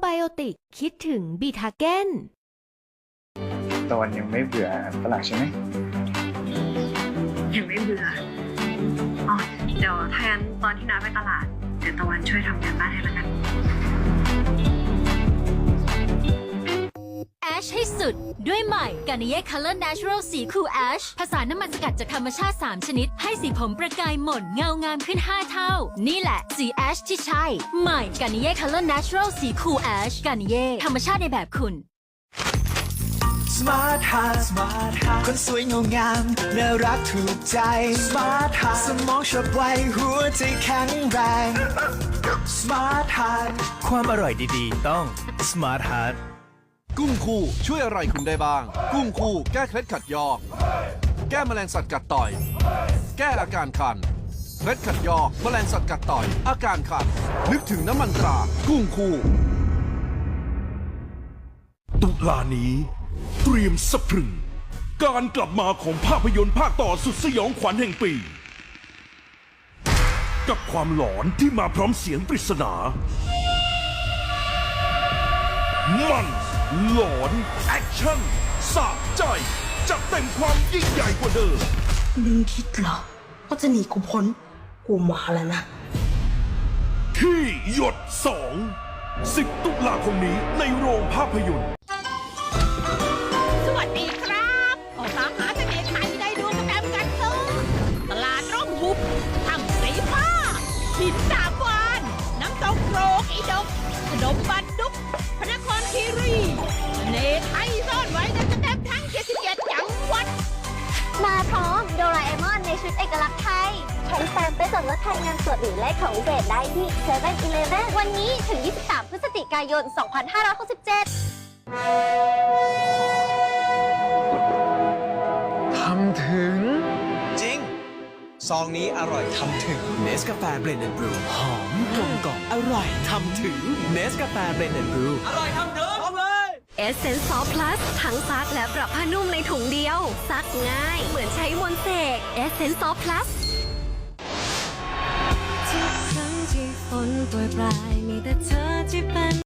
ไบโอติก คิดถึงบีทาเกนตอนยังไม่เบื่อฝรั่งใช่ไหมยังไม่เบื่ออ๋อเดี๋ยวถ้างั้นตอนที่น้าไปตลาด เดี๋ยวตะวันช่วยทำงานบ้านให้ละกัน ชให้สุด ด้วยใหม่กานิเย่ Color Natural สีคูลแอชผสานน้ำมันสกัดจากธรรมชาติ 3 ชนิด ให้สีผมประกายหม่นเงางามขึ้น 5 เท่า นี่แหละสีแอชที่ใช่ ใหม่กานิเย่ Color Natural สีคูลแอชกานิเย่ธรรมชาติในแบบคุณ Smart Heart Smart Heart คนสวยเงางามน่ารักถูกใจ Smart Heart สมองฉับไวหัวใจแข็งแรง Smart Heart ความอร่อยดีๆ ต้อง Smart Heart กุ้งคู่ช่วยอะไรคุณได้บ้าง กุ้งคู่แก้เคล็ดขัดยอก แก้แมลงสัตว์กัดต่อย แก้อาการคันเคล็ดขัดยอกแมลงสัตว์กัดต่อย อาการคัน นึกถึงน้ำมันตรา กุ้งคู่ ตุลานี้ เตรียมสะพรึง การกลับมาของภาพยนตร์ภาคต่อสุดสยองขวัญแห่งปี กับความหลอนที่มาพร้อมเสียงปริศนา มัน หลอนแอคชั่นสะใจ จัดเต็มความยิ่งใหญ่กว่าเดิมมึงคิดเหรอว่าจะหนีกูพ้น กูมาแล้วนะ ที่หยด2 10ตุลาคมนี้ในโรงภาพยนตร์ สวัสดีครับออกตามหาเสน่ห์ไทยได้ดูกระแตมกันเถอะตลาดร่มหุบถ้ำสีฟ้าหินสามวาน น้ำตกโรกอีดกขนมบัน มาพร้อมโดราเอมอนในชุดเอกลักษณ์ไทย ใช้แฟมไปส่วนลดแทนเงินสดหรือแลกของพิเศษได้ที่7 e เ e ่ e อวันนี้ถึง 23 พฤศจิกายน 2567 ทำถึง จริง ซองนี้อร่อยทำถึงเนสกาแฟเบรนด์บรูหอมกลมกล่อมอร่อยทำถึงเนสกาแฟเบรนด์บรูอร่อยทำถึงพร้อมเลยเอเซน e ซอฟพลัสทั้งซักและปรับผ้านุ่มในถุงเดียวซั กง่าย เหมือนใช้มนต์เสกเอสเซน e ซอฟพลัสทุกครั้งที่ฝนโปรยปลายมีแต่เธอ